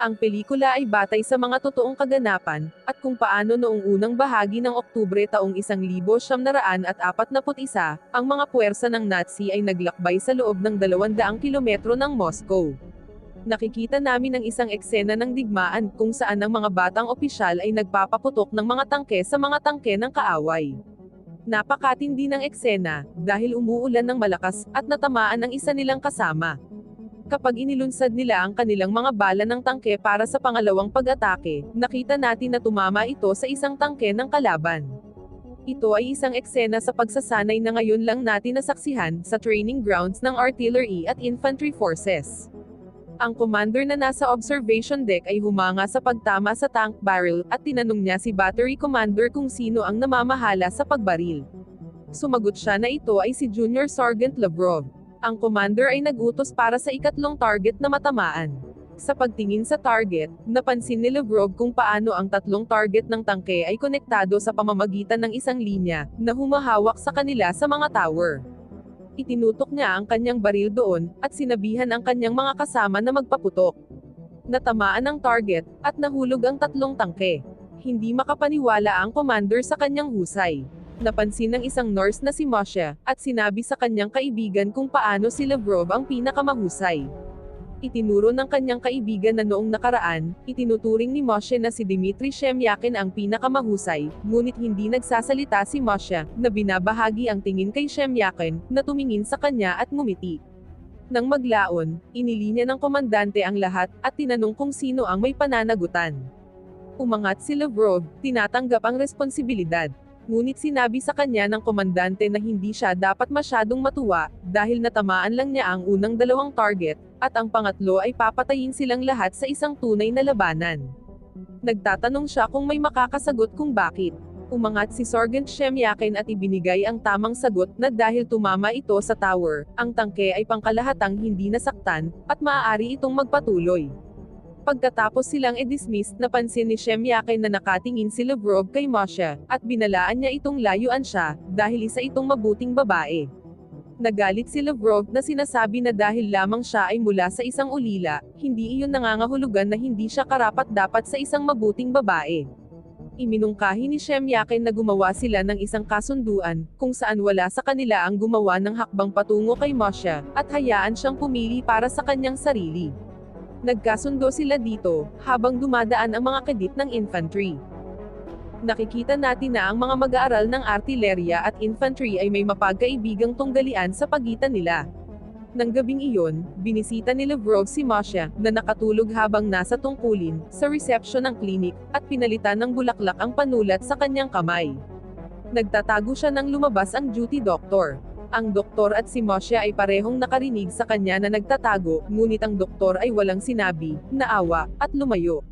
Ang pelikula ay batay sa mga totoong kaganapan, at kung paano noong unang bahagi ng Oktubre taong 1941, ang mga puwersa ng Nazi ay naglakbay sa loob ng 200 kilometro ng Moscow. Nakikita namin ang isang eksena ng digmaan kung saan ang mga batang opisyal ay nagpapaputok ng mga tangke sa mga tangke ng kaaway. Napakatindi ng eksena, dahil umuulan ng malakas, at natamaan ang isa nilang kasama kapag inilunsad nila ang kanilang mga bala ng tangke para sa pangalawang pag-atake, nakita natin na tumama ito sa isang tangke ng kalaban. Ito ay isang eksena sa pagsasanay na ngayon lang natin nasaksihan sa training grounds ng artillery at infantry forces. Ang commander na nasa observation deck ay humanga sa pagtama sa tank barrel at tinanong niya si battery commander kung sino ang namamahala sa pagbaril. Sumagot siya na ito ay si Junior Sergeant Lavrov. Ang commander ay nagutos para sa ikatlong target na matamaan. Sa pagtingin sa target, napansin ni Lavrov kung paano ang tatlong target ng tangke ay konektado sa pamamagitan ng isang linya, na humahawak sa kanila sa mga tower. Itinutok niya ang kanyang baril doon, at sinabihan ang kanyang mga kasama na magpaputok. Natamaan ang target, at nahulog ang tatlong tangke. Hindi makapaniwala ang commander sa kanyang husay napansin ng isang nurse na si Moshe, at sinabi sa kanyang kaibigan kung paano si Lavrov ang pinakamahusay. Itinuro ng kanyang kaibigan na noong nakaraan, itinuturing ni Moshe na si Dmitry Shemyakin ang pinakamahusay, ngunit hindi nagsasalita si Moshe, na binabahagi ang tingin kay Shemyakin, na tumingin sa kanya at ngumiti. Nang maglaon, inilinya ng komandante ang lahat, at tinanong kung sino ang may pananagutan. Umangat si Lavrov, tinatanggap ang responsibilidad. Ngunit sinabi sa kanya ng komandante na hindi siya dapat masyadong matuwa, dahil natamaan lang niya ang unang dalawang target, at ang pangatlo ay papatayin silang lahat sa isang tunay na labanan. Nagtatanong siya kung may makakasagot kung bakit. Umangat si Sergeant Shemyakin at ibinigay ang tamang sagot na dahil tumama ito sa tower, ang tangke ay pangkalahatang hindi nasaktan, at maaari itong magpatuloy. Pagkatapos silang e-dismiss, napansin ni Shemyakin na nakatingin si Lavrov kay Masha, at binalaan niya itong layuan siya, dahil isa itong mabuting babae. Nagalit si Lavrov na sinasabi na dahil lamang siya ay mula sa isang ulila, hindi iyon nangangahulugan na hindi siya karapat-dapat sa isang mabuting babae. Iminungkahi ni Shemyakin na gumawa sila ng isang kasunduan, kung saan wala sa kanila ang gumawa ng hakbang patungo kay Masha, at hayaan siyang pumili para sa kanyang sarili. Nagkasundo sila dito, habang dumadaan ang mga kedit ng infantry. Nakikita natin na ang mga mag-aaral ng artilerya at infantry ay may mapagkaibigang tunggalian sa pagitan nila. Nang gabing iyon, binisita ni Lavrov si Masha, na nakatulog habang nasa tungkulin, sa reception ng klinik, at pinalitan ng bulaklak ang panulat sa kanyang kamay. Nagtatago siya nang lumabas ang duty doctor. Ang doktor at si Moshe ay parehong nakarinig sa kanya na nagtatago, ngunit ang doktor ay walang sinabi, naawa, at lumayo.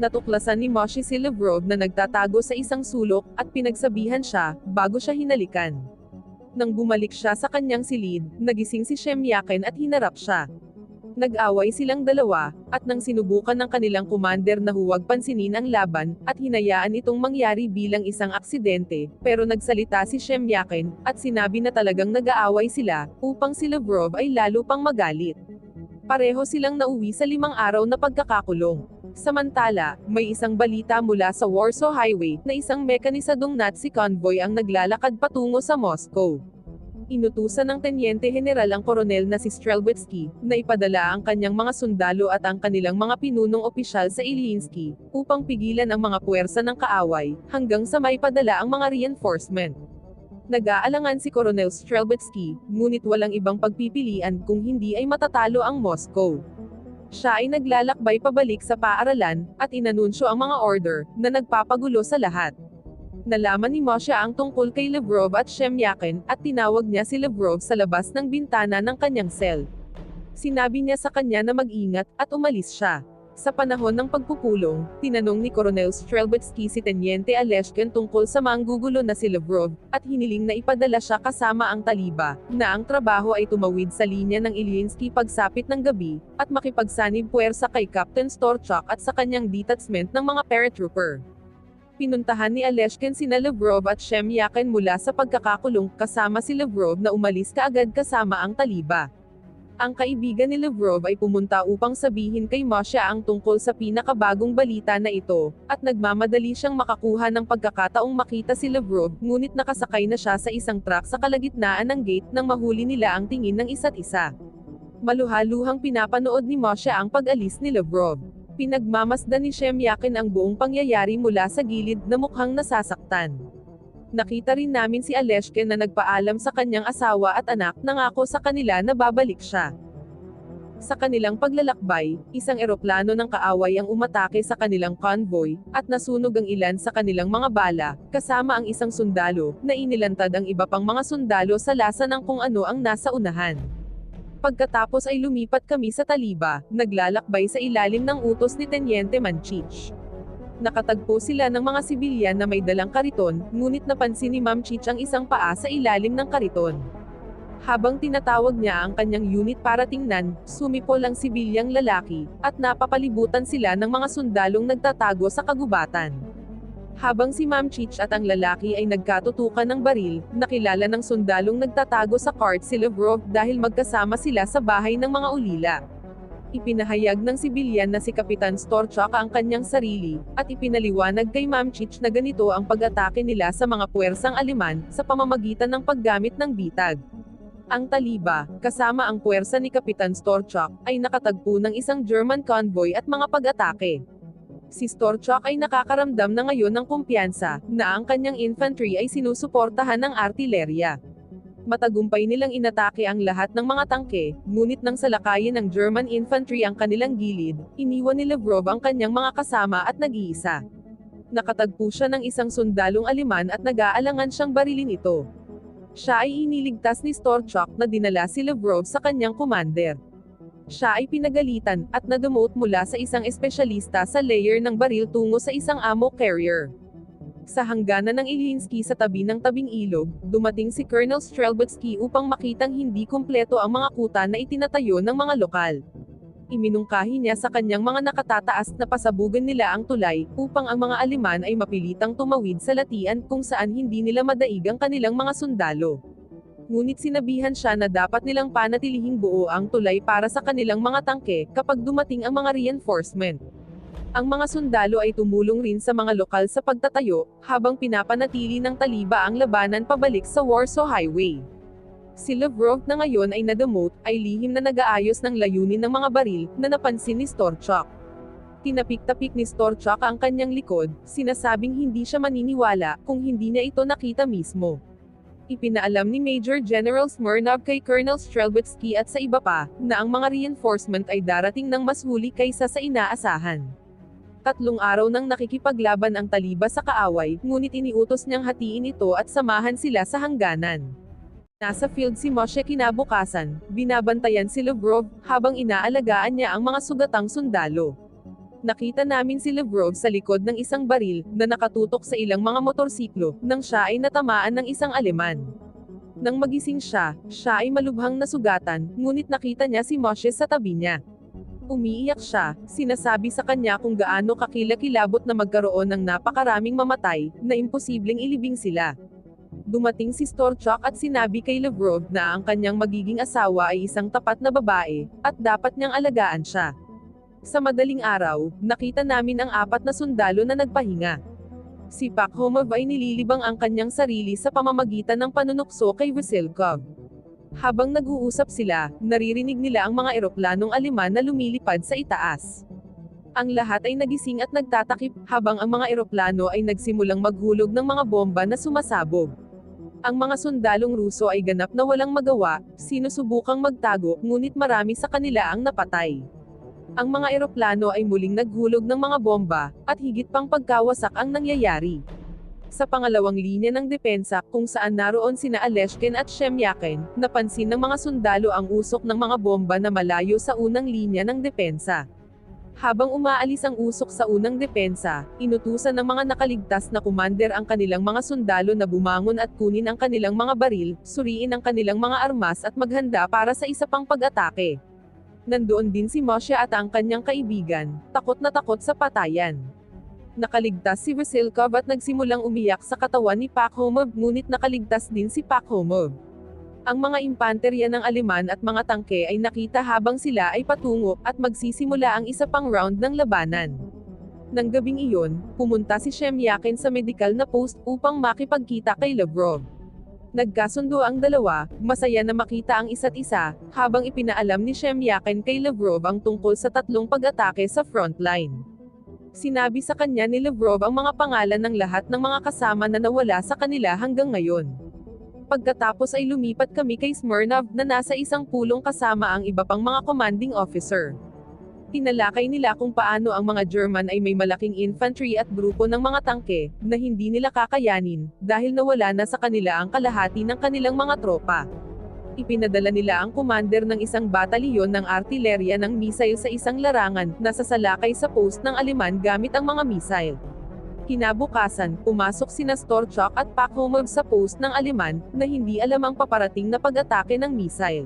Natuklasan ni Moshe si Lavrov na nagtatago sa isang sulok, at pinagsabihan siya, bago siya hinalikan. Nang bumalik siya sa kanyang silid, nagising si Shemyakin at hinarap siya. Nag-away silang dalawa, at nang sinubukan ng kanilang commander na huwag pansinin ang laban, at hinayaan itong mangyari bilang isang aksidente, pero nagsalita si Shemyakin, at sinabi na talagang nag-aaway sila, upang si Lavrov ay lalo pang magalit. Pareho silang nauwi sa limang araw na pagkakakulong. Samantala, may isang balita mula sa Warsaw Highway, na isang mekanisadong Nazi convoy ang naglalakad patungo sa Moscow inutusan ng Tenyente General ang koronel na si Strelbetsky, na ipadala ang kanyang mga sundalo at ang kanilang mga pinunong opisyal sa Ilinsky, upang pigilan ang mga puwersa ng kaaway, hanggang sa maipadala ang mga reinforcement. Nag-aalangan si Coronel Strelbetsky, ngunit walang ibang pagpipilian kung hindi ay matatalo ang Moscow. Siya ay naglalakbay pabalik sa paaralan, at inanunsyo ang mga order, na nagpapagulo sa lahat. Nalaman ni Moshe ang tungkol kay Lavrov at Shemyakin, at tinawag niya si Lavrov sa labas ng bintana ng kanyang cell. Sinabi niya sa kanya na mag-ingat, at umalis siya. Sa panahon ng pagpupulong, tinanong ni Coronel Strelbetsky si Teniente Aleshkin tungkol sa manggugulo na si Lavrov, at hiniling na ipadala siya kasama ang taliba, na ang trabaho ay tumawid sa linya ng Ilyinsky pagsapit ng gabi, at makipagsanib puwersa kay Captain Storchak at sa kanyang detachment ng mga paratrooper. Pinuntahan ni Aleshkin sina Lavrov at Shemyakin mula sa pagkakakulong, kasama si Lavrov na umalis kaagad kasama ang taliba. Ang kaibigan ni Lavrov ay pumunta upang sabihin kay Moshe ang tungkol sa pinakabagong balita na ito, at nagmamadali siyang makakuha ng pagkakataong makita si Lavrov, ngunit nakasakay na siya sa isang truck sa kalagitnaan ng gate nang mahuli nila ang tingin ng isa't isa. Maluhaluhang pinapanood ni Moshe ang pag-alis ni Lavrov. Pinagmamasdan ni Shemyakin ang buong pangyayari mula sa gilid na mukhang nasasaktan. Nakita rin namin si Aleshkin na nagpaalam sa kanyang asawa at anak, nangako sa kanila na babalik siya. Sa kanilang paglalakbay, isang eroplano ng kaaway ang umatake sa kanilang convoy, at nasunog ang ilan sa kanilang mga bala, kasama ang isang sundalo, na inilantad ang iba pang mga sundalo sa lasa ng kung ano ang nasa unahan. Pagkatapos ay lumipat kami sa Taliba, naglalakbay sa ilalim ng utos ni Teniente Manchich. Nakatagpo sila ng mga sibilyan na may dalang kariton, ngunit napansin ni Ma'am Chich ang isang paa sa ilalim ng kariton. Habang tinatawag niya ang kanyang unit para tingnan, sumipol ang sibilyang lalaki, at napapalibutan sila ng mga sundalong nagtatago sa kagubatan. Habang si Ma'am Chich at ang lalaki ay nagkatutukan ng baril, nakilala ng sundalong nagtatago sa cart si Lavrov dahil magkasama sila sa bahay ng mga ulila. Ipinahayag ng sibilyan na si Kapitan Storchak ang kanyang sarili, at ipinaliwanag kay Ma'am Chich na ganito ang pag-atake nila sa mga puwersang Aleman, sa pamamagitan ng paggamit ng bitag. Ang Taliba, kasama ang puwersa ni Kapitan Storchak, ay nakatagpo ng isang German convoy at mga pag-atake. Si Storchak ay nakakaramdam na ngayon ng kumpiyansa, na ang kanyang infantry ay sinusuportahan ng artilerya matagumpay nilang inatake ang lahat ng mga tangke, ngunit nang salakayin ng German infantry ang kanilang gilid, iniwan ni Lavrov ang kanyang mga kasama at nag-iisa. Nakatagpo siya ng isang sundalong Aleman at nag-aalangan siyang barilin ito. Siya ay iniligtas ni Storchak na dinala si Lavrov sa kanyang commander. Siya ay pinagalitan, at nademote mula sa isang espesyalista sa layer ng baril tungo sa isang ammo carrier. Sa hangganan ng Ilhinsky sa tabi ng tabing ilog, dumating si Colonel Strelbutsky upang makitang hindi kumpleto ang mga kuta na itinatayo ng mga lokal. Iminungkahi niya sa kanyang mga nakatataas na pasabugan nila ang tulay, upang ang mga Aleman ay mapilitang tumawid sa latian kung saan hindi nila madaig ang kanilang mga sundalo. Ngunit sinabihan siya na dapat nilang panatilihing buo ang tulay para sa kanilang mga tangke, kapag dumating ang mga reinforcement. Ang mga sundalo ay tumulong rin sa mga lokal sa pagtatayo, habang pinapanatili ng taliba ang labanan pabalik sa Warsaw Highway. Si Lavrov na ngayon ay nademote, ay lihim na nag-aayos ng layunin ng mga baril, na napansin ni Storchak. Tinapik-tapik ni Storchak ang kanyang likod, sinasabing hindi siya maniniwala, kung hindi niya ito nakita mismo. Ipinaalam ni Major General Smirnov kay Colonel Strelbutsky at sa iba pa, na ang mga reinforcement ay darating ng mas huli kaysa sa inaasahan. Tatlong araw nang nakikipaglaban ang taliba sa kaaway, ngunit iniutos niyang hatiin ito at samahan sila sa hangganan. Nasa field si Moshe kinabukasan, binabantayan si Lavrov, habang inaalagaan niya ang mga sugatang sundalo. Nakita namin si Lavrov sa likod ng isang baril, na nakatutok sa ilang mga motorsiklo, nang siya ay natamaan ng isang Aleman. Nang magising siya, siya ay malubhang nasugatan, ngunit nakita niya si Moshe sa tabi niya. Umiiyak siya, sinasabi sa kanya kung gaano kakilakilabot na magkaroon ng napakaraming mamatay, na imposibleng ilibing sila. Dumating si Storchak at sinabi kay Lavrov na ang kanyang magiging asawa ay isang tapat na babae, at dapat niyang alagaan siya. Sa madaling araw, nakita namin ang apat na sundalo na nagpahinga. Si Pakhomov ay nililibang ang kanyang sarili sa pamamagitan ng panunukso kay Vasilkov. Habang nag-uusap sila, naririnig nila ang mga eroplanong Aleman na lumilipad sa itaas. Ang lahat ay nagising at nagtatakip, habang ang mga eroplano ay nagsimulang maghulog ng mga bomba na sumasabog. Ang mga sundalong Ruso ay ganap na walang magawa, sinusubukang magtago, ngunit marami sa kanila ang napatay. Ang mga eroplano ay muling naghulog ng mga bomba, at higit pang pagkawasak ang nangyayari. Sa pangalawang linya ng depensa, kung saan naroon sina Aleshkin at Shemyakin, napansin ng mga sundalo ang usok ng mga bomba na malayo sa unang linya ng depensa. Habang umaalis ang usok sa unang depensa, inutusan ng mga nakaligtas na kumander ang kanilang mga sundalo na bumangon at kunin ang kanilang mga baril, suriin ang kanilang mga armas at maghanda para sa isa pang pag-atake. Nandoon din si Moshe at ang kanyang kaibigan, takot na takot sa patayan. Nakaligtas si Vasilkov at nagsimulang umiyak sa katawan ni Pakhomov ngunit nakaligtas din si Pakhomov. Ang mga impanterya ng Aleman at mga tangke ay nakita habang sila ay patungo at magsisimula ang isa pang round ng labanan. Nang gabing iyon, pumunta si Shemyakin sa medical na post upang makipagkita kay Lavrov. Nagkasundo ang dalawa, masaya na makita ang isa't isa, habang ipinaalam ni Shemyakin kay Lavrov ang tungkol sa tatlong pag-atake sa frontline. Sinabi sa kanya ni Lavrov ang mga pangalan ng lahat ng mga kasama na nawala sa kanila hanggang ngayon. Pagkatapos ay lumipat kami kay Smirnov na nasa isang pulong kasama ang iba pang mga commanding officer. Tinalakay nila kung paano ang mga German ay may malaking infantry at grupo ng mga tangke, na hindi nila kakayanin, dahil nawala na sa kanila ang kalahati ng kanilang mga tropa. Ipinadala nila ang commander ng isang batalyon ng artilerya ng missile sa isang larangan, na sasalakay sa post ng Aleman gamit ang mga missile. Kinabukasan, pumasok sina Storchok at Pakhomov sa post ng Aleman, na hindi alam ang paparating na pag-atake ng missile.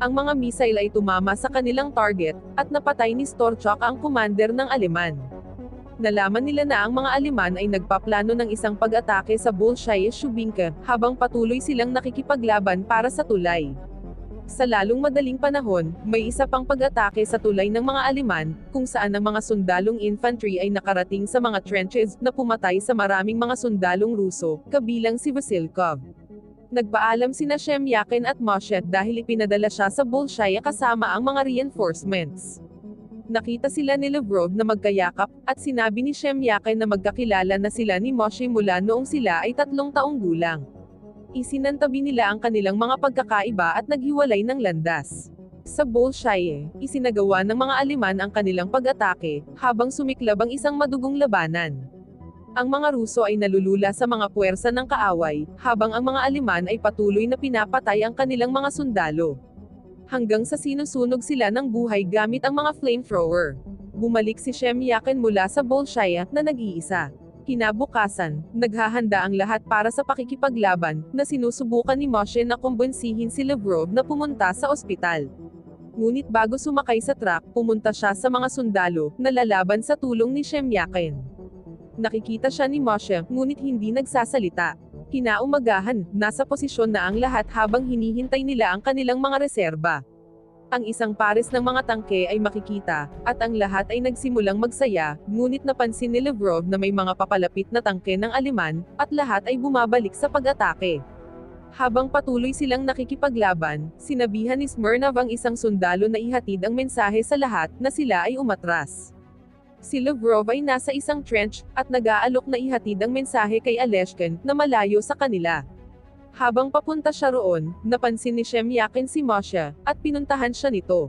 Ang mga missile ay tumama sa kanilang target, at napatay ni Storchok ang commander ng Aleman. Nalaman nila na ang mga Aleman ay nagpaplano ng isang pag-atake sa Bolshaya Shubinka, habang patuloy silang nakikipaglaban para sa tulay. Sa lalong madaling panahon, may isa pang pag-atake sa tulay ng mga Aleman, kung saan ang mga sundalong infantry ay nakarating sa mga trenches na pumatay sa maraming mga sundalong Ruso, kabilang si Vasilkov. Nagpaalam sina Shemyakin at Moshet dahil ipinadala siya sa Bolshaya kasama ang mga reinforcements. Nakita sila ni Lavrov na magkayakap, at sinabi ni Shemyakin na magkakilala na sila ni Moshe mula noong sila ay tatlong taong gulang. Isinantabi nila ang kanilang mga pagkakaiba at naghiwalay ng landas. Sa Bolshaya, isinagawa ng mga Aleman ang kanilang pag-atake, habang sumiklab ang isang madugong labanan. Ang mga Ruso ay nalulula sa mga puwersa ng kaaway, habang ang mga Aleman ay patuloy na pinapatay ang kanilang mga sundalo. Hanggang sa sinusunog sila ng buhay gamit ang mga flamethrower. Bumalik si Shemyakin mula sa Bolshaya, na nag-iisa. Kinabukasan, naghahanda ang lahat para sa pakikipaglaban, na sinusubukan ni Moshe na kumbinsihin si Lavrov na pumunta sa ospital. Ngunit bago sumakay sa truck, pumunta siya sa mga sundalo, na lalaban sa tulong ni Shemyakin. Nakikita siya ni Moshe, ngunit hindi nagsasalita. Kinaumagahan, nasa posisyon na ang lahat habang hinihintay nila ang kanilang mga reserba. Ang isang pares ng mga tangke ay makikita, at ang lahat ay nagsimulang magsaya, ngunit napansin ni Lavrov na may mga papalapit na tangke ng Aleman, at lahat ay bumabalik sa pag-atake. Habang patuloy silang nakikipaglaban, sinabihan ni Smirnov ang isang sundalo na ihatid ang mensahe sa lahat na sila ay umatras. Si Lavrov ay nasa isang trench, at nag-aalok na ihatid ang mensahe kay Aleshkin, na malayo sa kanila. Habang papunta siya roon, napansin ni Shemyakin si Moshe, at pinuntahan siya nito.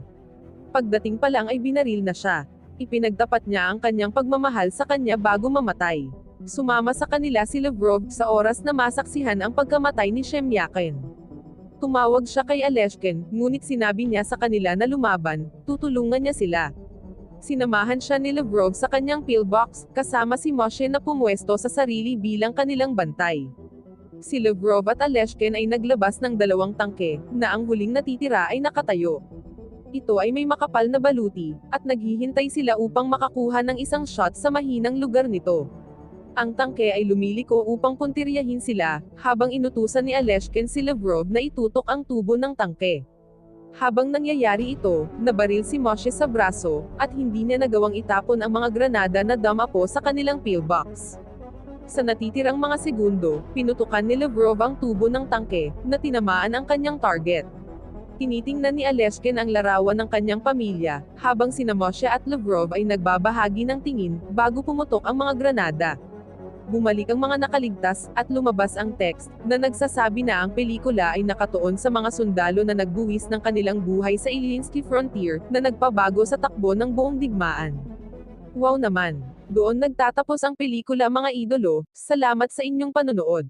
Pagdating pa lang ay binaril na siya. Ipinagtapat niya ang kanyang pagmamahal sa kanya bago mamatay. Sumama sa kanila si Lavrov sa oras na masaksihan ang pagkamatay ni Shemyakin. Tumawag siya kay Aleshkin, ngunit sinabi niya sa kanila na lumaban, tutulungan niya sila. Sinamahan siya ni Lavrov sa kanyang pillbox, kasama si Moshe na pumwesto sa sarili bilang kanilang bantay si Lavrov at Aleshkin ay naglabas ng dalawang tangke, na ang huling natitira ay nakatayo. Ito ay may makapal na baluti, at naghihintay sila upang makakuha ng isang shot sa mahinang lugar nito. Ang tangke ay lumiliko upang puntiryahin sila, habang inutusan ni Aleshkin si Lavrov na itutok ang tubo ng tangke. Habang nangyayari ito, nabaril si Moshe sa braso, at hindi niya nagawang itapon ang mga granada na damapo sa kanilang pillbox. Sa natitirang mga segundo, pinutukan ni Lavrov ang tubo ng tangke, na tinamaan ang kanyang target. Tinitingnan ni Aleshkin ang larawan ng kanyang pamilya, habang sina Moshe at Lavrov ay nagbabahagi ng tingin, bago pumutok ang mga granada. Bumalik ang mga nakaligtas, at lumabas ang text, na nagsasabi na ang pelikula ay nakatuon sa mga sundalo na nagbuwis ng kanilang buhay sa Ilyinsky Frontier, na nagpabago sa takbo ng buong digmaan. Wow naman! Doon nagtatapos ang pelikula mga idolo, salamat sa inyong panonood.